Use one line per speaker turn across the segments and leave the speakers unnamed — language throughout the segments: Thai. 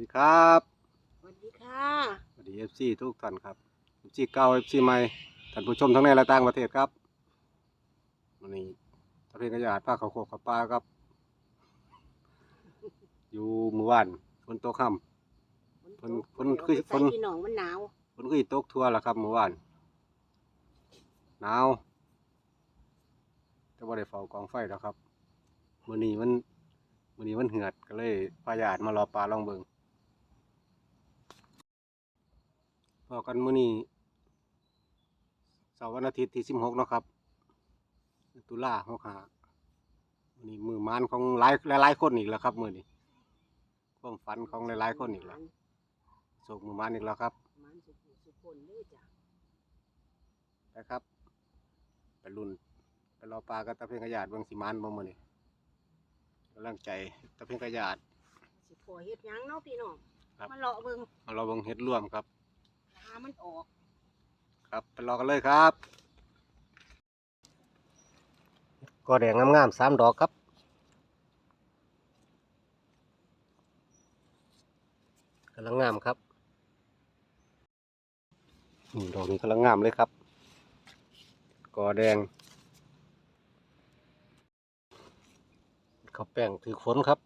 ดีครับ
สวัสดีค่ะ
สวัสดีเอฟซีทุกท่านครับเอฟซีเก่าเอฟซีใหม่ท่านผู้ชมทั้งในและต่างประเทศครับวันนี้ทะเพนกระยาดป้าเขาโคกเขาปลาครับ อยู่หมู่บ้านฝนตกค่ฝนฝนคือฝน
ใส่พี่น้องมันหนาวำ
ฝนก็อีตกทั่วแล้วครับหมู่บ้านหนาวแต่ว่าได้เฝ้ากองไฟแล้วครับมื้อนี้มันมื้อนี้มันเหือดก็เลยพาญาติมารอปลาลองเบิง พอกันมื้อนี้เสาร์วันอาทิตย์ที่สิบหกเนาะครับ ตุลาหกห้ามื้อนี้มือมานของหลายหลายๆคนอีกแล้วครับมื้อนี้ความฝันของหลายๆคนอีกแล้วโศกมือมานอีกแล้วครับ
มันสุขุสุคนเลยจ้ะ
นะครับไปรุ่นไปรอปลากับตะเพียงขยาดเบิ่งสิมานบ่มื้อนี้กำลังใจตะเพียงขยาด
สิพอเฮ็ดหยังเนาะพี่น้อง
ครับ
มาเลาะเบิ่ง
เอาเราเบิ่งเฮ็ดร่วมครับ
หามันออก
ครับไปรอกันเลยครับ ก็แดงงามๆสามดอกครับกำลังงามครับอืมดอกนี้กำลังงามเลยครับกอแดงข้าวแป้งถือฝนครับ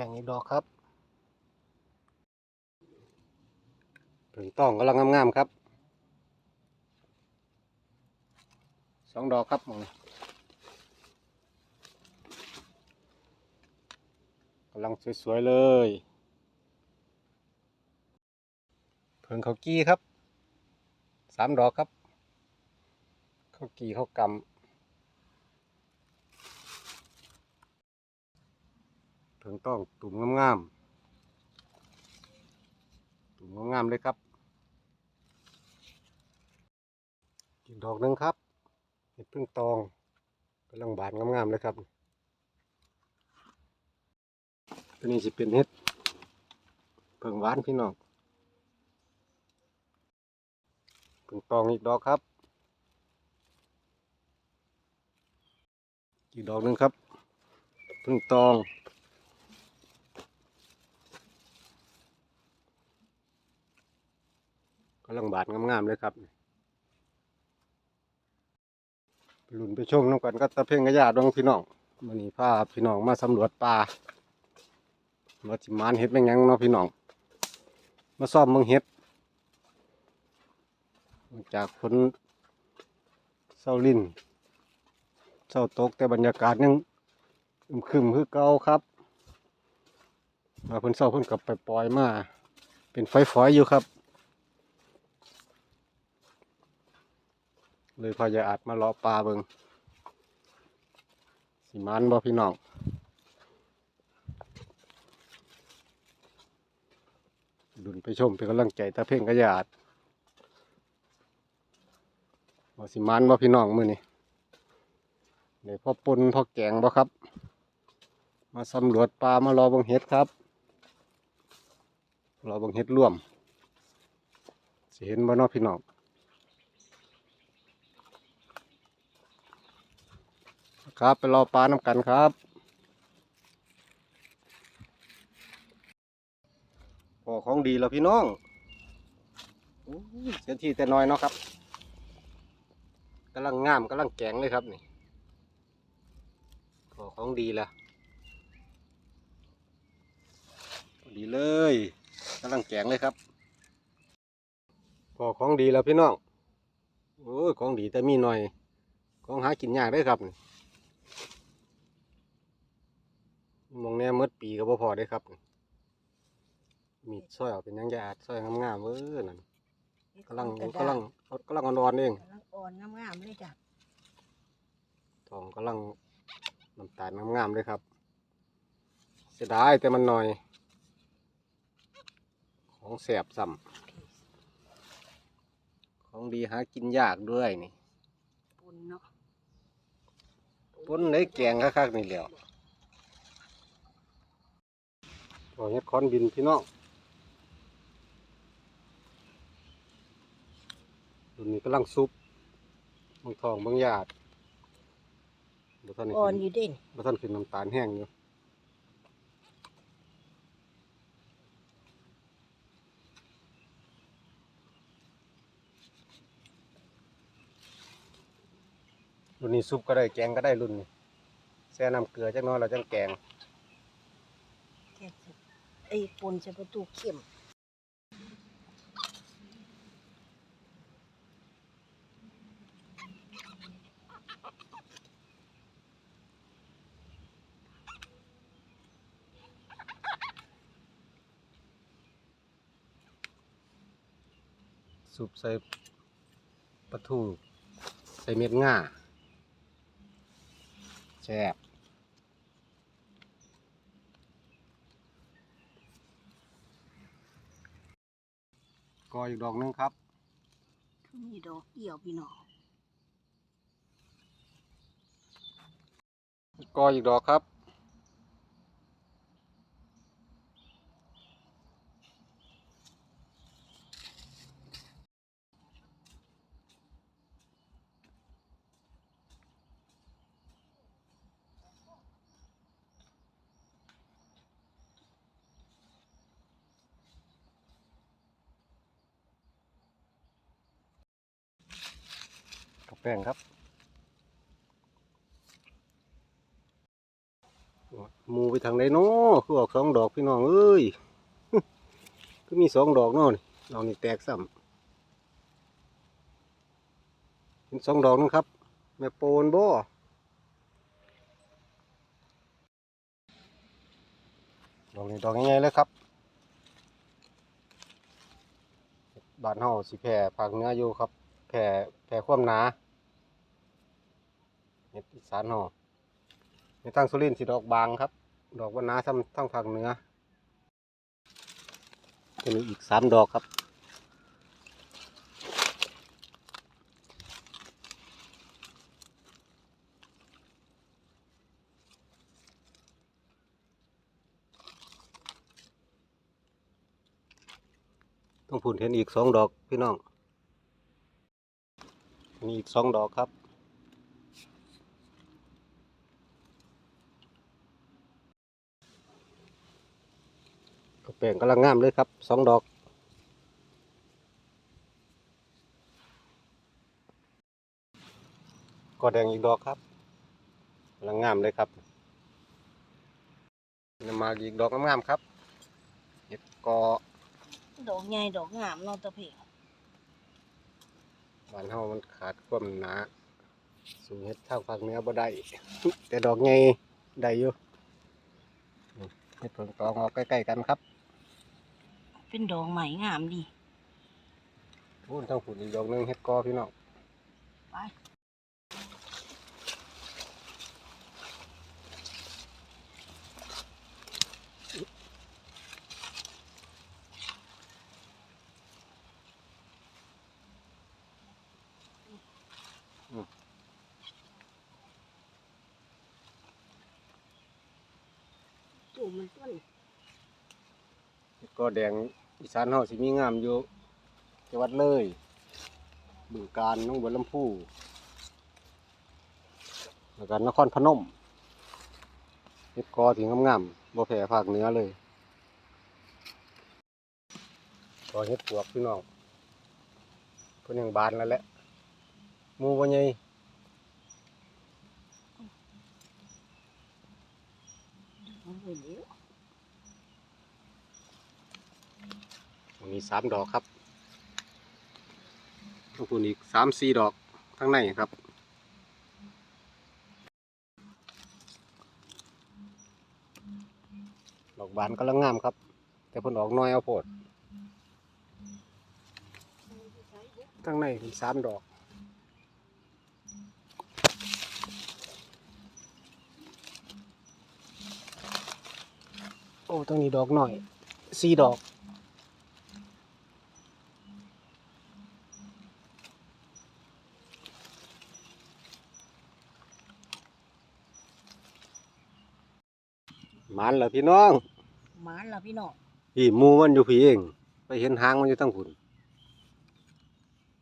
แป้งอีกดอกครับถึงต้องกำลังงามๆครับสองดอกครับมองกำลังสวยๆเลยเพิ่งเขากี้ครับสามดอกครับเขากี้เขากำ เพิ่งต้องตุ่มงามๆตุ่มงามๆเลยครับอีกดอกหนึ่งครับเห็ดพึ่งตองกำลังบานงามๆเลยครับตัวนี้จะเป็นเห็ดเพิ่งหวานพี่น้องพึ่งตองอีกดอกครับ อีกดอกหนึ่งครับพึ่งตองกำ ลังบานงามๆเลยครับไปลุ่นไปชมน้ำกันก็ตะเพ่งกระยาดองพี่น้องมันนี้พาพี่น้องมาสำรวจป่าว่าจิมานเห็ดเป็นยังเนาะพี่น้อง มาซ่อมเมืองเห็ดจากฝนเศร้าลินเศร้าตกแต่บรรยากาศยังอึมครึมคือเก่าครับมาเพิ่นเศร้าเพิ่นกลับไปปล่อยมา เป็นไฟฝอยๆอยู่ครับ เลยพอยาอัดมาเลาะปลาเบิงสิมันบ่พี่น้องดุนไปชมเป็นกำลังใจตาเพ่งกระยาดบ่สิมันบ่พี่น้องมือนี้เดี๋ยวพ่อปนพ่อแกงบ่ครับ มาสำรวจปลามารอบังเห็ดครับ รอบังเห็ดร่วมสิเห็นบ่นาะพี่น้อง ครับ ไปรอปลาน้ำกันครับ พอของดีแล้วพี่น้องโอ้ยเสียทีแต่น้อยเนาะครับกำลังงามกำลังแกงเลยครับนี่พอของดีล้วพอดีเลยกำลังแกงเลยครับพอของดีแล้วพี่น้องโอ้ยของดีแต่มีหน่อย ของหากินยากได้ครับนี่ มองแน่หมดปีก็บ่พอได้ครับ มีดซอยเอาเป็นหยังยาดซอยงามๆเว้อนั่นกำลังกำลังกำลังอ่อนๆเอง
กำลังอ่อนงามๆเลยจ้ะ
ทองกำลังน้ำตาลงามๆเลยครับ เสียดายแต่มันหน่อย ของแสบซ้ำของดีหากินยากด้วยนี่
ปุ่นเนาะ
ปุ้นได้แกงคักๆนี่แหล้วพ อเฮ็ดคอนบินพี่น้องรุ่นนี้กำลังซุปบางทองบางหยาดบ่ทันได้
อ่อน
ขึ้น
อยู่เด่น
บ่ทันขึ้นน้ำตาลแห้งอยู่รุ่นนี้ซุปก็ได้แกงก็ได้รุ่นนี้แช่น้ำเกลือจักหน้อยแล้วจังแกง
แค่สุด ไอ้ปนใส่ประตูเข็ม
ซุปใส่ปลาทู ใส่เม็ดง่าแซ่บ ก็อีกดอกหนึงครับ
คือมีดอกเกี่ยวพี่น้อง
ก็อีกดอกครับ แป้งครับมูไปทางไหนเนาะคือออกสองดอกพี่น้องเอ้ยคือมีสองดอกเนาะนี่ดอกนี่แตกซ้ำเห็นสองดอกนึงครับ แม่โปนบ่ดอกนี้ดอกใหญ่ๆเลยครับบ้านเฮาสิแผ่ภาคเหนืออยู่ครับแผ่แผ่ความหนา สานเฮาในทางสุรินทร์สีดอกบางครับ ดอกวันนาทั้งทั้งภาคเหนือจะมีอีกสามดอกครับต้องพูนเห็นอีกสองดอกพี่น้องมีอีกสองดอกครับ แปลงกำลังงามเลยครับสองดอกก็แดงอีกดอกครับกำลังงามเลยครับนำมาอีกดอกงามๆครับเห็ดกอ
ดอกใหญ่ดอกงามเนาะตะเพีย
บ้านเฮามันขาดความหนาสูงเห็ดทางภาคเหนือบ่ได้แต่ดอกใหญ่ได้อยู่เห็ดผิงตองออกใกล้ๆกันครับ
เป็นดอกใหม่งามดี
พูนทั้งผุนอีกดอกหนึงเห็ดกอพี่น้อง
ไป
เห็ดกอแดงอีสานเฮาสิมีงามอยู่จังหวัดเลยบึงกาฬหน้องบัวลำพูแล้วก็นครพนมเห็ดกอที่งามๆบ่แพ้ภาคเหนือเลยกอเห็ดปวกพี่น้องเพิ่นยังบานแล้วแหละหมู่บ่ใหญ่
มันเลยเดี๋ยว
มีสามดอกครับทั้งพูนอีกสามสี่ดอกทั้งในครับดอกบานกำลังงามครับ แต่เพิ่นออกน้อยเอาโพดทั้งในมีสามดอกโอ้ตั้งนี้ดอกหน่อยสี่ดอก มันเหรอพี่น้อง
หมานล่ะพี่น้อง
พี่หมูมันอยู่พี่เอง ไปเห็นหางมันอยู่ทั้งหุ่น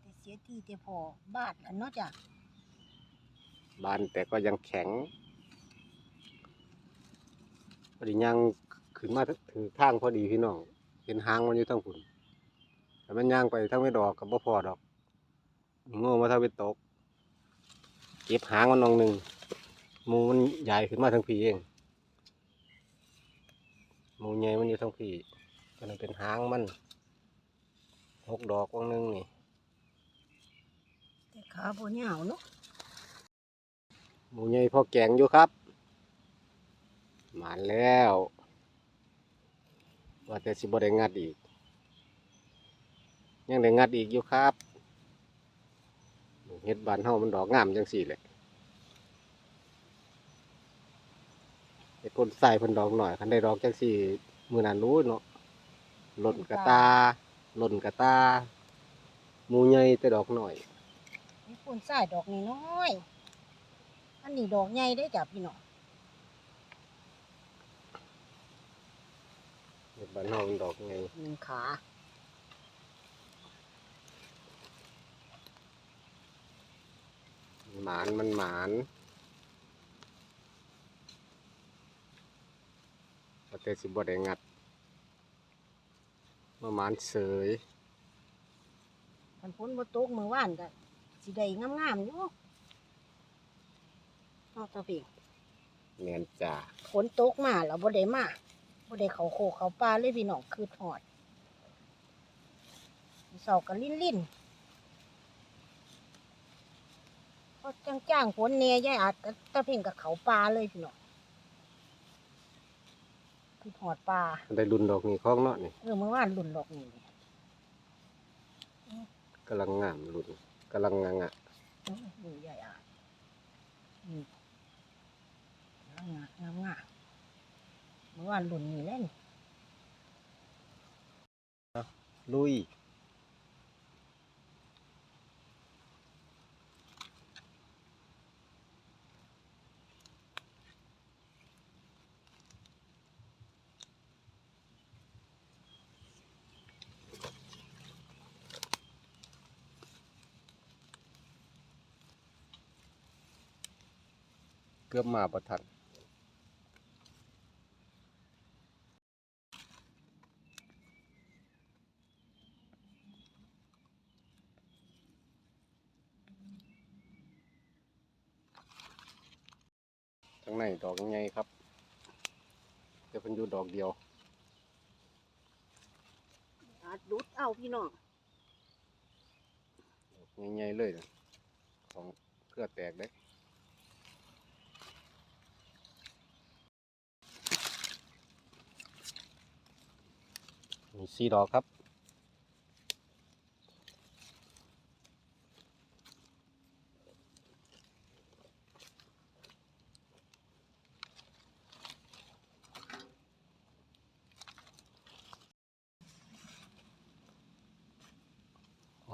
แต่เสียทีแต่พอบาดแล้วเนาะจ้ะ
บานแต่ก็ยังแข็งพอดีย่างขึ้นมาถึงทางพอดีพี่น้องเห็นหางมันอยู่ทั้งฝุ่นแต่มันย่างไปทั้งไม่ดอกกับบ่พอดอกโง่มาถ้าไปตก เก็บหางมันนองหนึ่งหมูมันใหญ่ขึ้นมาทั้งพีเองห มูใหญ่มันอยู่ทั้งพีก็เลยเป็นหางมันหกดอกวงหนึงนี่
แต่ขาบ่ยาวเนาะ
หมูใหญ่พอแกงอยู่ครับหมานแล้วว่าแต่สิบ่ได้งัดอีก ยังได้งัดอีกอยู่ครับเฮ็ดบานเฮามันดอกงามจังสี่แหละ ไอ้คนใส่เพิ่นดอกหน่อยคันได้ดอกจังสี่มื้อนั้นรู้เนาะหล่นกระตาหล่นกระตาหมูใหญ่แต่ดอกหน่อย
มีคนใส่ดอกน้อยๆอันนี้ดอกใหญ่ได้อจ้ะพี่น้อง
เฮ็ดบานเฮามันดอกไง
หนึ่งขา
หมานมันหมานว่า แต่สิบ่ได้งัดมาหมานเสย
คันฝนบ่ตกมื้อวานก็สิได้งามๆอยู่เนาะตาพี่
แม่นจ้า
ฝนตกมาแล้วบ่ได้มาบ่ได้เข้าโคกเข้าป่าเลยพี่น้องคือฮอดเสาก็ลิ่นๆพอจ้างๆฝนแหน่ยายอาจก็ตะเพ่งกับเขาป่าเลยพี่น้อง คือฮอดป่า
ได้รุ่นดอกนี้ของเนาะนี่
เออเมื่อวานหลุ่นดอกนี่
กำลังงามรุ่นกำลังงางะ
อื้อหลุ่นใหญ่อะนี่งามงามงามเมื่อวานหลุ่นนี่แหล้วนี่
ลุย กือบมาประทันข้างในดอกยังไงครับจะเป็นอยู่ดอกเดียว
อาจดุดเอาพี่น้อง
ใหญ่ๆเลยนะของเครือแตกได้ มีสี่ดอกครับ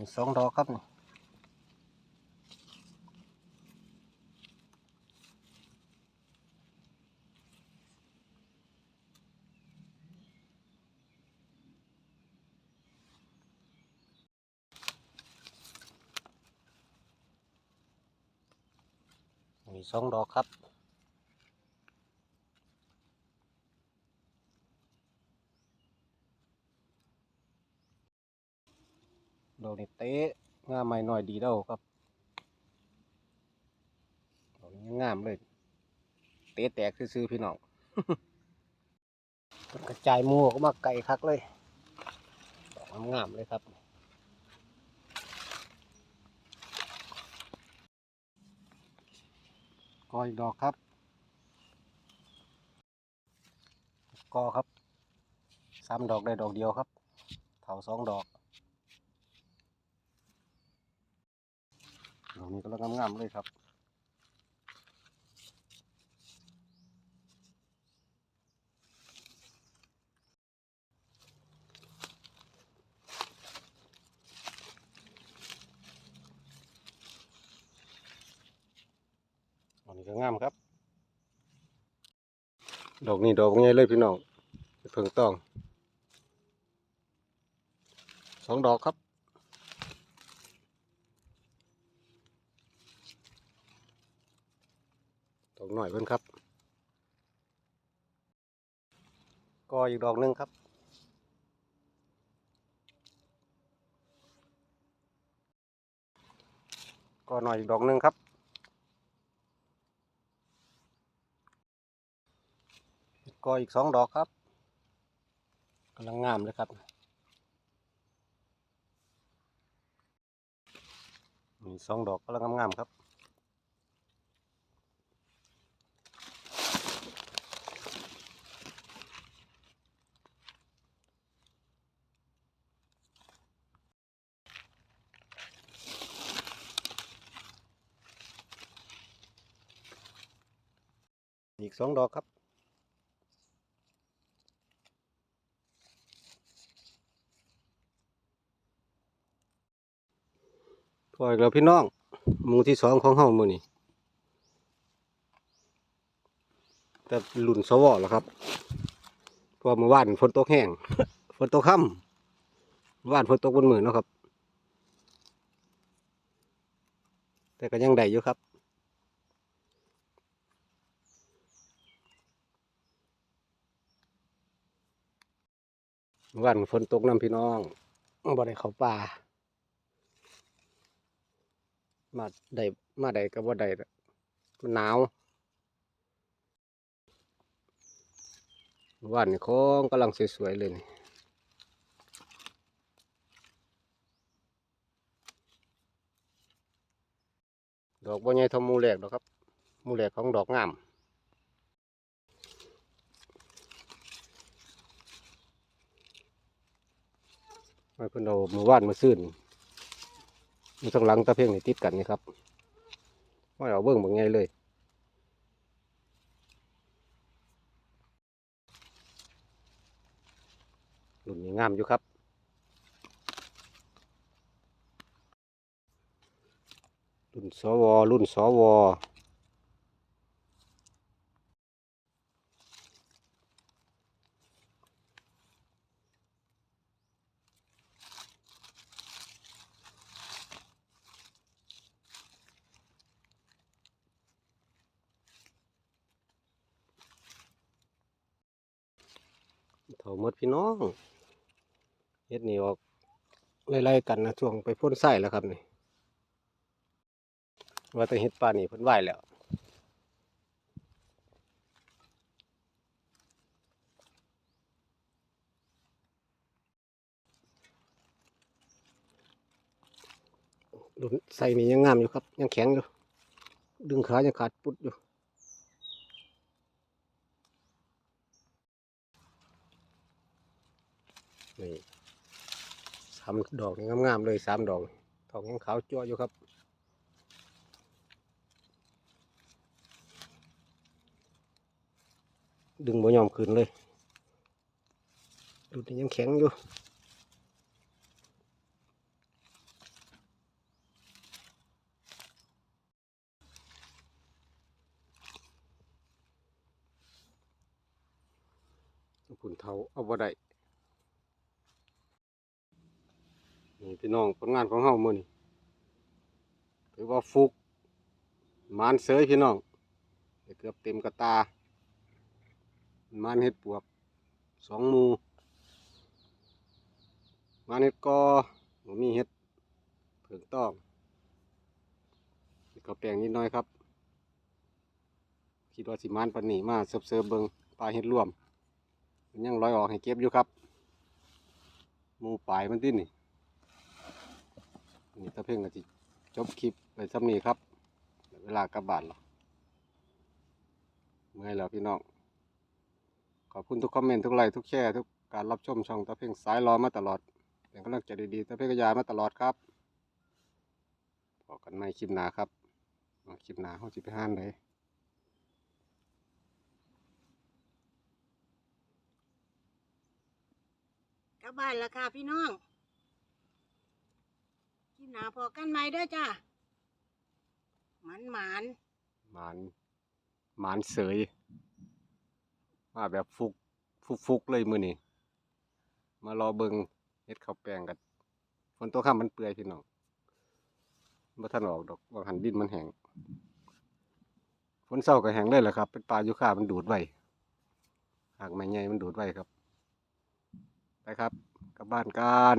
มีสองดอกครับนี่ องดอกครับดอกนี้เตะงามใหม่หน่อยดีแล้วครับดอกนี้งามเลย เตะแตกซื้อๆพี่น้องกระจายมูออกมาไกลคักเลยดอกงามเลยครับ ออีกดอกครับ กอครับสามดอกได้ดอกเดียวครับ เถาสองดอก ดอกนี้ก็งามๆเลยครับ สวยงามครับ ดอกนี้ดอกง่ายเลยพี่น้องเพิ่งต้องสองดอกครับ ดอกหน่อยเพิ่นครับ ก็อีกดอกหนึ่งครับก็หน่อยอีกดอกหนึ่งครับ ก็อีกสองดอกครับกำลังงามเลยครับมีสองดอกกำลังงามๆครับอีกสองดอกครับ พออีกแล้วพี่น้องมูที่สองของเฮามือนี้แต่หลุ่นสวอแล้วครับเพราะเมื่อวานฝนตกแห้งฝนตกค่ำเมื่อวานฝนตกบนมือเนาะครับ แต่ก็ยังได้อยู่ครับวานฝนตกน้ำพี่น้องบ่ได้เขาป่า มาได้มาได้ก็บ่ได้ดมันหนาวเมื่อวานนี่ของกำลังสวยๆเลยนี่ดอกบ่ใหญ่ท่าหมูแหลกดอกครับ มูแหลกของดอกงามมาเพิ่นเอาเมื่อวานมาซื้ อมีทั้งหลังตะเพียงนี่ติดกันนี่ครับว่าเอาเบิ้งบางไงเลยรุ่นนี้งามอยู่ครับรุ่นสวรุ่นสว เถ่าหมดพี่น้องเฮ็ด นี่ออกไล่ๆกันนะช่วงไปพ่นไส้แล้วครับนี่ว่าแต่เฮ็ดปลานี่เพิ่นไหวแล้วรุ่นใส่นี่ยังงามอยู่ครับ ยังแข็งอยู่ ดึงขายังขาดปุดอยู่นี่ามดอกนี่งามๆเลยสามดอกทองยังขาวจั่วอยู่ครับดึงบ่ยอมขึ้นเลยดูนี่ยังแข็งอยู่ผุนเทาเอาบ่ได้ นี่พี่น้องผลงานของเฮามื้อนี้ถือว่าฟุกมานเสยพี่น้องเกือบเต็มกระตามานเฮ็ดปวกสองมูมานเฮ็ดกอมีเฮ็ดเผิงต้องก็แปลงนิดหน้อยครับ คิดว่าสิมานปานนี้มาเสิร์ฟๆเบิงปลาเฮ็ดร่วม มันยังลอยออกให้เก็บอยู่ครับ มูปลายมันตินี่นี่ ตะเพ่งก็สิจบคลิปไปซ้ำนี้ครับ เวลากลับบ้านแล้วเมื่อยแล้วพี่น้อง ขอบคุณทุกคอมเมนต์ทุกไลค์ทุกแชร์ทุกการรับชมช่องตะเพ่งสายรอมาตลอดเป็นกำลังใจดีๆตะเพ่งกระยามาตลอดครับพบกันใหม่คลิปหนาครับคลิปหน้าเขาจะไปห้านเลย
กลับบ้านแล้วค่ะพี่น้อง ที่หนาพอกันไหมเด้อจ้าหมันหมาน
หมานหมานเสยมาแบบฟุกฟุกฟุกเลยมือนี่มารอเบิงเฮ็ดข้าวแปลงกันฝนตัวข้ามมันเปื่อยพี่น้องบ่ทันออกดอกว่าหันดินมันแห้งฝนเศร้าก็แห้งเลยแหละครับ เป็นปลายุค่ามันดูดไว้หากไม่ไงมันดูดไว้ครับไปครับกลับบ้านกัน